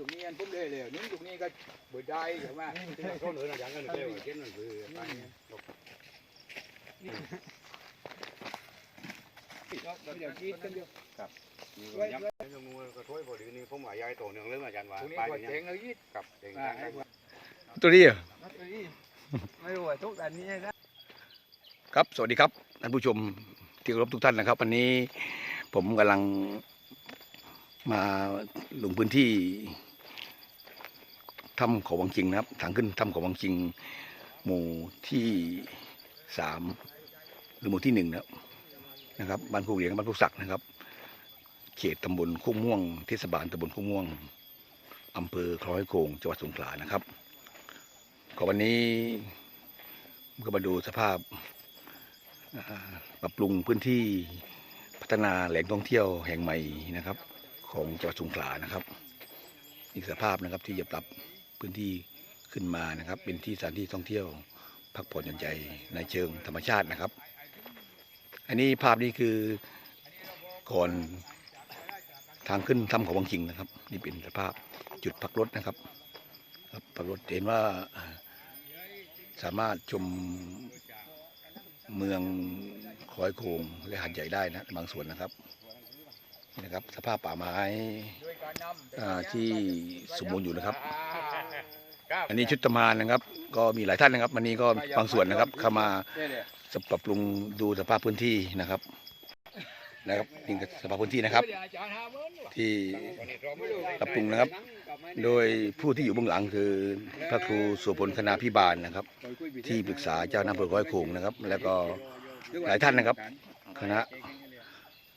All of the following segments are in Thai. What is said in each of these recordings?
ตรงนี้อันผมเลยเลยนึ่งตรงนี้ก็เบิดได้ใช่ไหมต้นเหนือหนังกันเลยเช่นนั้นคือไปเดี๋ยวคิดกันเดียวยังยังงูก็ช่วยพอดีนี่ผมว่ายายโตหนึ่งเลยอาจารย์ว่าตรงนี้ไปก็เนี่เจ๋ยงเลยยี่กับเองตัวนี้เหรอไม่รู้ว่าทุกด้านนี้นะครับ สวัสดีครับท่านผู้ชมที่เคารพทุกท่านนะครับ วันนี้ผมกำลังมาลงพื้นที่ ถ้ำเขาวังจิงนะครับทางขึ้นถ้ำเขาวังจิง หมู่ที่สามหรือหมู่ที่หนึ่งนะครับนะครับบ้านผู้เหลียงบ้านผู้ศักนะครับ เขตตำบลโคุ้งม่วงเทศบาลตำบลโคุ้งม่วงอำเภอคล้องไห้โขงจังหวัดสงขลานะครับก็วันนี้ก็มาดูสภาพปรับปรุงพื้นที่พัฒนาแหล่งท่องเที่ยวแห่งใหม่นะครับ ของจังหวัดสงขลานะครับอีกสภาพนะครับที่จะปรับ พื้นที่ขึ้นมานะครับ เป็นที่สถานที่ท่องเที่ยวพักผ่อนหย่อนใจในเชิงธรรมชาตินะครับ อันนี้ภาพนี้คือก่อนทางขึ้นถ้ำเขาวังคิงนะครับ นี่เป็นสภาพจุดพักรถนะครับครับพักรถเห็นว่าสามารถชมเมืองคอยโคงและหาดใหญ่ได้นะบางส่วนนะครับนี่นะครับ สภาพป่าไม้ที่สมบูรณ์อยู่นะครับ อันนี้ชุดตำมานนะครับ ก็มีหลายท่านนะครับวันนี้ก็บางส่วนนะครับเข้ามาจะปรับปรุงดูสภาพพื้นที่นะครับนะครับนี่คือสภาพพื้นที่นะครับ ที่ปรับปรุงนะครับ โดยผู้ที่อยู่เบื้องหลังคือพระครูสุพลคณาพิบาลนะครับ ที่ปรึกษาเจ้าหน้าอำเภอร้อยโขงนะครับ แล้วก็หลายท่านนะครับ คณะ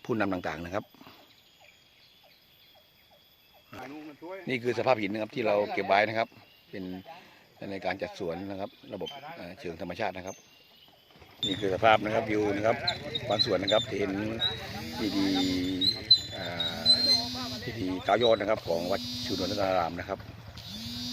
ผู้นำต่างๆนะครับ นี่คือสภาพหินนะครับที่เราเก็บไว้นะครับ เป็นในการจัดสวนนะครับ ระบบเชิงธรรมชาตินะครับ นี่คือสภาพนะครับวิวนะครับบางส่วนนะครับเห็นที่ดีที่ดีก้ายอดนะครับ ของวัดชูนนทรารามนะครับ